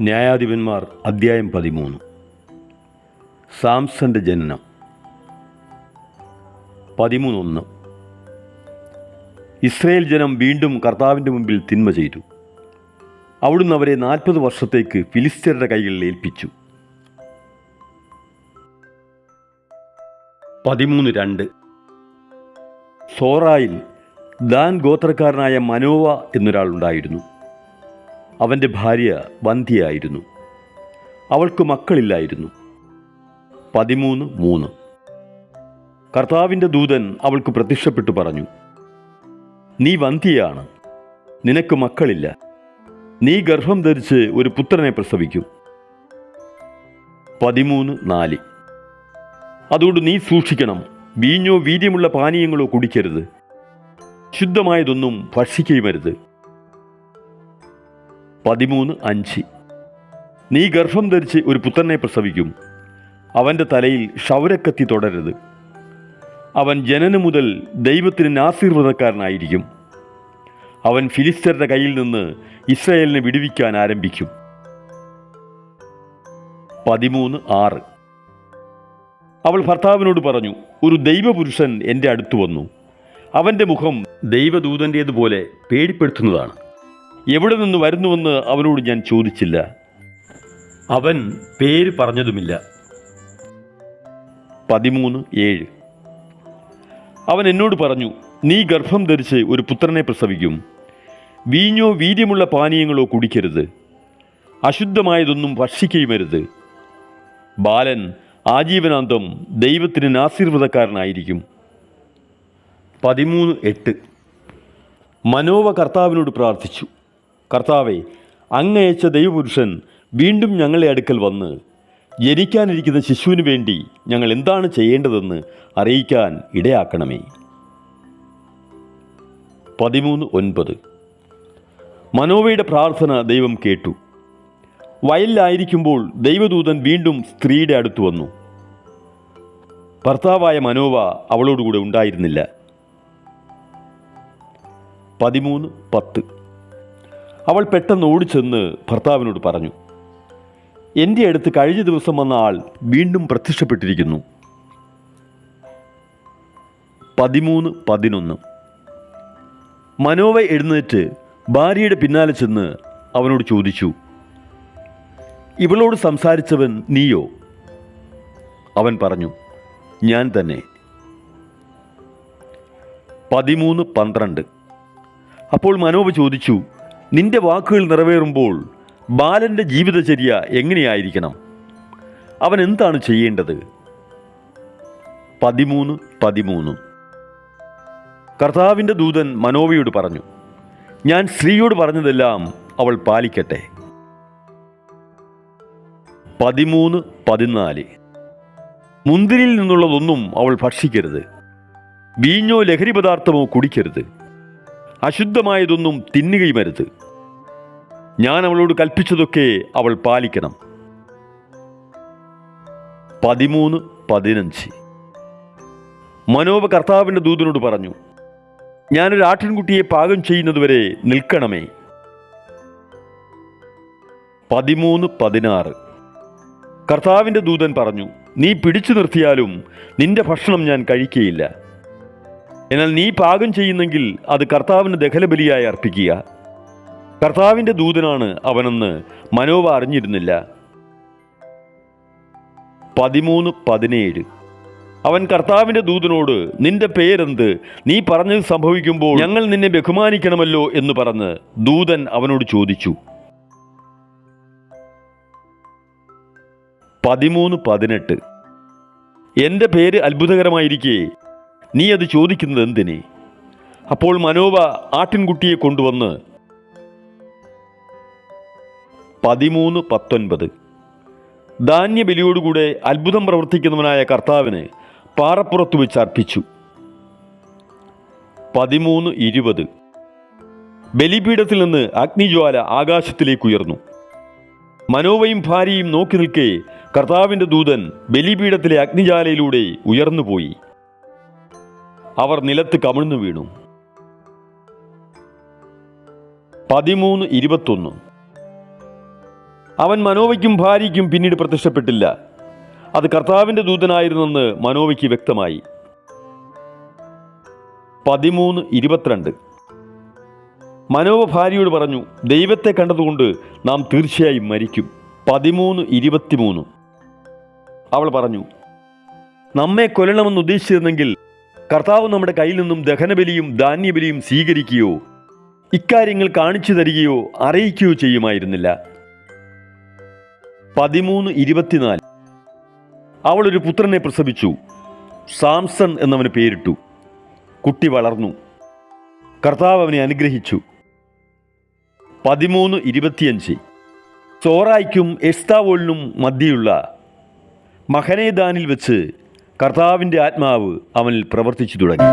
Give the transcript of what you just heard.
ന്യായാധിപന്മാർ അദ്ധ്യായം പതിമൂന്ന്. സാംസന്റെ ജനനം. പതിമൂന്നൊന്ന്. ഇസ്രയേൽ ജനം വീണ്ടും കർത്താവിന്റെ മുമ്പിൽ തിന്മ ചെയ്തു. അവിടുന്ന് അവരെ നാൽപ്പത് വർഷത്തേക്ക് ഫിലിസ്തീനരുടെ കൈകളിൽ ഏൽപ്പിച്ചു. പതിമൂന്ന് രണ്ട്. സോറായിൽ ദാൻ ഗോത്രക്കാരനായ മനോവ എന്നൊരാളുണ്ടായിരുന്നു അവന്റെ ഭാര്യ വന്ധ്യയായിരുന്നു. അവൾക്ക് മക്കളില്ലായിരുന്നു. പതിമൂന്ന് മൂന്ന്. കർത്താവിന്റെ ദൂതൻ അവൾക്ക് പ്രത്യക്ഷപ്പെട്ടു പറഞ്ഞു നീ വന്ധ്യയാണ്. നിനക്ക് മക്കളില്ല. നീ ഗർഭം ധരിച്ച് ഒരു പുത്രനെ പ്രസവിക്കും. പതിമൂന്ന് നാല്. അതുകൊണ്ട് നീ സൂക്ഷിക്കണം. വീഞ്ഞോ വീര്യമുള്ള പാനീയങ്ങളോ കുടിക്കരുത്. ശുദ്ധമായതൊന്നും ഭക്ഷിക്കുകയുമരുത് പതിമൂന്ന് അഞ്ച്. നീ ഗർഭം ധരിച്ച് ഒരു പുത്രനെ പ്രസവിക്കും. അവന്റെ തലയിൽ ക്ഷൗരക്കത്തി തുടരരുത്. അവൻ ജനന മുതൽ ദൈവത്തിന് ആശീർവദക്കാരനായിരിക്കും അവൻ ഫിലിസ്തരുടെ കയ്യിൽ നിന്ന് ഇസ്രയേലിനെ വിടുവിക്കാൻ ആരംഭിക്കും. പതിമൂന്ന് ആറ്. അവൾ ഭർത്താവിനോട് പറഞ്ഞു ഒരു ദൈവപുരുഷൻ എന്റെ അടുത്ത് വന്നു. അവന്റെ മുഖം ദൈവദൂതന്റേതുപോലെ പേടിപ്പെടുത്തുന്നതാണ്. എവിടെ നിന്ന് വരുന്നുവെന്ന് അവനോട് ഞാൻ ചോദിച്ചില്ല. അവൻ പേര് പറഞ്ഞതുമില്ല. പതിമൂന്ന് ഏഴ്. അവൻ എന്നോട് പറഞ്ഞു നീ ഗർഭം ധരിച്ച് ഒരു പുത്രനെ പ്രസവിക്കും. വീഞ്ഞോ വീര്യമുള്ള പാനീയങ്ങളോ കുടിക്കരുത്. അശുദ്ധമായതൊന്നും ഭക്ഷിക്കുകയുമരുത് ബാലൻ ആജീവനാന്തം ദൈവത്തിന് ആശീർവദക്കാരനായിരിക്കും. പതിമൂന്ന് എട്ട്. മനോവ കർത്താവിനോട് പ്രാർത്ഥിച്ചു. കർത്താവെ അങ്ങയച്ച ദൈവപുരുഷൻ വീണ്ടും ഞങ്ങളെ അടുക്കൽ വന്ന് ജനിക്കാനിരിക്കുന്ന ശിശുവിന് വേണ്ടി ഞങ്ങൾ എന്താണ് ചെയ്യേണ്ടതെന്ന് അറിയിക്കാൻ ഇടയാക്കണമേ. പതിമൂന്ന് ഒൻപത്. മനോവയുടെ പ്രാർത്ഥന ദൈവം കേട്ടു. വയലിലായിരിക്കുമ്പോൾ ദൈവദൂതൻ വീണ്ടും സ്ത്രീയുടെ അടുത്ത് വന്നു. ഭർത്താവായ മനോവ അവളോടുകൂടെ ഉണ്ടായിരുന്നില്ല. പതിമൂന്ന് പത്ത്. അവൾ പെട്ടെന്ന് ഓടിച്ചെന്ന് ഭർത്താവിനോട് പറഞ്ഞു എന്റെ അടുത്ത് കഴിഞ്ഞ ദിവസം വന്ന ആൾ വീണ്ടും പ്രത്യക്ഷപ്പെട്ടിരിക്കുന്നു. പതിമൂന്ന് പതിനൊന്ന്. മനോവ എഴുന്നേറ്റ് ഭാര്യയുടെ പിന്നാലെ ചെന്ന് അവനോട് ചോദിച്ചു ഇവളോട് സംസാരിച്ചവൻ നീയോ? അവൻ പറഞ്ഞു ഞാൻ തന്നെ. പതിമൂന്ന് പന്ത്രണ്ട്. അപ്പോൾ മനോബ് ചോദിച്ചു നിന്റെ വാക്കുകൾ നിറവേറുമ്പോൾ ബാലന്റെ ജീവിതചര്യ എങ്ങനെയായിരിക്കണം? അവൻ എന്താണ് ചെയ്യേണ്ടത്? പതിമൂന്ന് പതിമൂന്ന്. കർത്താവിന്റെ ദൂതൻ മനോവിയോട് പറഞ്ഞു ഞാൻ സ്ത്രീയോട് പറഞ്ഞതെല്ലാം അവൾ പാലിക്കട്ടെ. പതിമൂന്ന് പതിനാല്. മുന്തിരിയിൽ നിന്നുള്ളതൊന്നും അവൾ ഭക്ഷിക്കരുത്. വീഞ്ഞോ ലഹരി പദാർത്ഥമോ കുടിക്കരുത്. അശുദ്ധമായതൊന്നും തിന്നുകയുമരുത്. ഞാൻ അവളോട് കൽപ്പിച്ചതൊക്കെ അവൾ പാലിക്കണം. പതിമൂന്ന് പതിനഞ്ച്. മനോവ കർത്താവിന്റെ ദൂതനോട് പറഞ്ഞു ഞാനൊരു ആട്ടിൻകുട്ടിയെ പാകം ചെയ്യുന്നതുവരെ നിൽക്കണമേ. പതിമൂന്ന് പതിനാറ്. കർത്താവിന്റെ ദൂതൻ പറഞ്ഞു നീ പിടിച്ചു നിർത്തിയാലും നിന്റെ ഭക്ഷണം ഞാൻ കഴിക്കുകയില്ല എന്നാൽ നീ പാകം ചെയ്യുന്നെങ്കിൽ അത് കർത്താവിന് ദഹലബലിയായി അർപ്പിക്കുക. കർത്താവിന്റെ ദൂതനാണ് അവനെന്ന് മനോവ അറിഞ്ഞിരുന്നില്ല. പതിമൂന്ന് പതിനേഴ്. അവൻ കർത്താവിന്റെ ദൂതനോട് നിന്റെ പേരെന്ത്? നീ പറഞ്ഞത് സംഭവിക്കുമ്പോൾ ഞങ്ങൾ നിന്നെ ബഹുമാനിക്കണമല്ലോ എന്ന് പറഞ്ഞ് ദൂതൻ അവനോട് ചോദിച്ചു. പതിമൂന്ന് പതിനെട്ട്. എന്റെ പേര് അത്ഭുതകരമായിരിക്കെ. നീ അത് ചോദിക്കുന്നത് എന്തിനെ? അപ്പോൾ മനോവ ആട്ടിൻകുട്ടിയെ കൊണ്ടുവന്ന് പതിമൂന്ന് പത്തൊൻപത്. ധാന്യബലിയോടുകൂടെ അത്ഭുതം പ്രവർത്തിക്കുന്നവനായ കർത്താവിന് പാറപ്പുറത്ത് വെച്ച് അർപ്പിച്ചു. പതിമൂന്ന് ഇരുപത്. ബലിപീഠത്തിൽ നിന്ന് അഗ്നിജ്വാല ആകാശത്തിലേക്ക് ഉയർന്നു. മനോവയും ഭാര്യയും നോക്കി നിൽക്കെ കർത്താവിന്റെ ദൂതൻ ബലിപീഠത്തിലെ അഗ്നിജാലയിലൂടെ ഉയർന്നുപോയി. അവർ നിലത്ത് കമിഴ്ന്നു വീണു. പതിമൂന്ന് ഇരുപത്തൊന്ന്. അവൻ മനോവയ്ക്കും ഭാര്യയ്ക്കും പിന്നീട് പ്രത്യക്ഷപ്പെട്ടില്ല. അത് കർത്താവിന്റെ ദൂതനായിരുന്നെന്ന് മനോവയ്ക്ക് വ്യക്തമായി. പതിമൂന്ന് ഇരുപത്തിരണ്ട്. മനോവ ഭാര്യയോട് പറഞ്ഞു ദൈവത്തെ കണ്ടതുകൊണ്ട് നാം തീർച്ചയായും മരിക്കും. പതിമൂന്ന് ഇരുപത്തിമൂന്ന്. അവൾ പറഞ്ഞു നമ്മെ കൊല്ലണമെന്ന് ഉദ്ദേശിച്ചിരുന്നെങ്കിൽ കർത്താവ് നമ്മുടെ കയ്യിൽ നിന്നും ദഹനബലിയും ധാന്യബലിയും സ്വീകരിക്കുകയോ ഇക്കാര്യങ്ങൾ കാണിച്ചു തരികയോ അറിയിക്കുകയോ ചെയ്യുമായിരുന്നില്ല. പതിമൂന്ന് ഇരുപത്തിനാല്. അവൾ ഒരു പുത്രനെ പ്രസവിച്ചു. സാംസൺ എന്നവന് പേരിട്ടു. കുട്ടി വളർന്നു. കർത്താവ് അവനെ അനുഗ്രഹിച്ചു. പതിമൂന്ന് ഇരുപത്തിയഞ്ച്. സോറായ്ക്കും എസ്താവോളിനും മധ്യയുള്ള മഹനേദാനിൽ വെച്ച് കർത്താവിന്റെ ആത്മാവ് അവനിൽ പ്രവർത്തിച്ചു തുടങ്ങി.